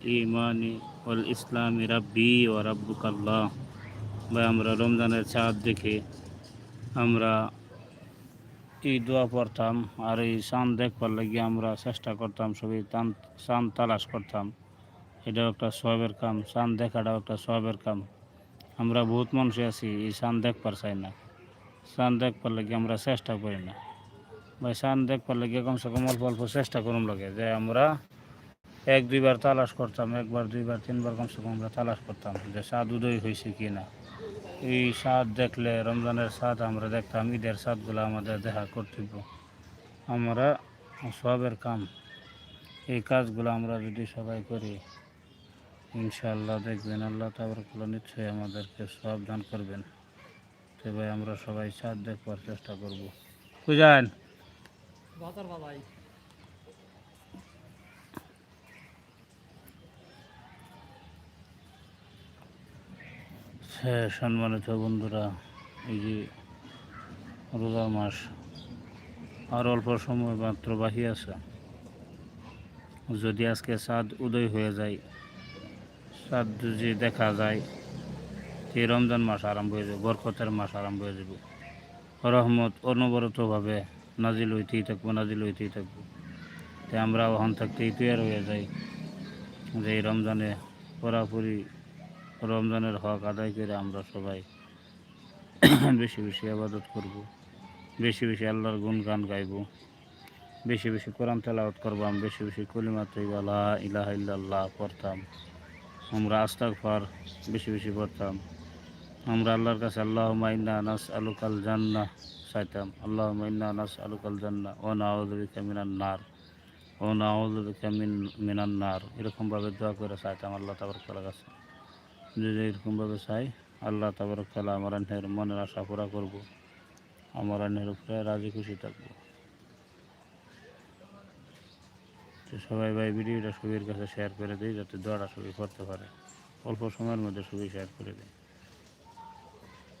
ইমানি ওয়াল ইসলামি রাব্বি ও রাব্বুকাল্লাহ ভাই আমরা রমজানের চাঁদ দেখে আমরা এই দোয়া পড়তাম আর এই চাঁদ দেখবার লাগি আমরা চেষ্টা করতাম সবই তান- চাঁদ তালাশ করতাম এটাও একটা সবের কাম চাঁদ দেখাটাও একটা সবের কাম আমরা বহুত মানুষই আছি এই চাঁদ দেখবার চাই না চাঁদ দেখবার লাগি আমরা চেষ্টা করি না ভাই চাঁদ দেখবার লাগি কমসে কম অল্প অল্প চেষ্টা করুন লাগে যে আমরা এক, দুইবার তালাশ করতাম, একবার, দুইবার, তিনবার কমসে কম আমরা তালাশ করতাম যে স্বাদ উদয় হয়েছে কি না এই স্বাদ দেখলে, রমজানের স্বাদ আমরা দেখতাম, ঈদের স্বাদগুলো আমাদের দেখা কর্তব্য। আমরা সবের কাম। এই কাজগুলো আমরা যদি সবাই করি, ইনশাআল্লাহ দেখবেন আল্লাহ তাবরকুল্লা নিশ্চয়ই আমাদেরকে সব দান করবেন। তো ভাই, আমরা সবাই স্বাদ দেখবার চেষ্টা করব। বুঝান হ্যাঁ সম্মানিত বন্ধুরা, এই যে রোজার মাস, আর অল্প সময় মাত্র বাকি আছে। যদি আজকে চাঁদ উদয় হয়ে যায় চাঁদ যদি দেখা যায় এই রমজান মাস আরম্ভ হয়ে যাবে, বরকতের মাস আরম্ভ হয়ে যাবে। রহমত অনবরতভাবে নাজিল হইতেই থাকব, নাজিল হইতেই থাকব। তাই আমরা ওখান থাকতেই তৈরি হয়ে যাই যে এই রমজানে পুরাপুরি রমজানের হক আদায় করে আমরা সবাই বেশি বেশি আবাদত করব, বেশি বেশি আল্লাহর গুণগান গাইব, বেশি বেশি কোরআন তেলাওয়াত করবাম বেশি বেশি কলিমা তৈবালা ইলাহা ইল্লাল্লাহ পড়তাম, আমরা আস্তাগফার বেশি বেশি পড়তাম, আমরা আল্লাহর কাছে আল্লাহ মাইন্না নাস আলুকাল জান্না চাইতাম আল্লাহ মাইন্না নাস আলুকাল জান্না ও নাউদ্দিকা মিনান নার, ও নাউদ্দিকা মিন, মিনান নার, এরকমভাবে দোয়া করে চাইতাম আল্লাহ তাবার কাছে। যদি এরকমভাবে চাই, আল্লাহ তাবার খেলা আমার নেহের মনের আশা পুরা করব। আমার আন্নের উপরে রাজি খুশি থাকব। সবাই ভাই ভিডিওটা সবির কাছে শেয়ার করে দিই, যাতে দোয়াটা সবই করতে পারে। অল্প সময়ের মধ্যে সবই শেয়ার করে দিই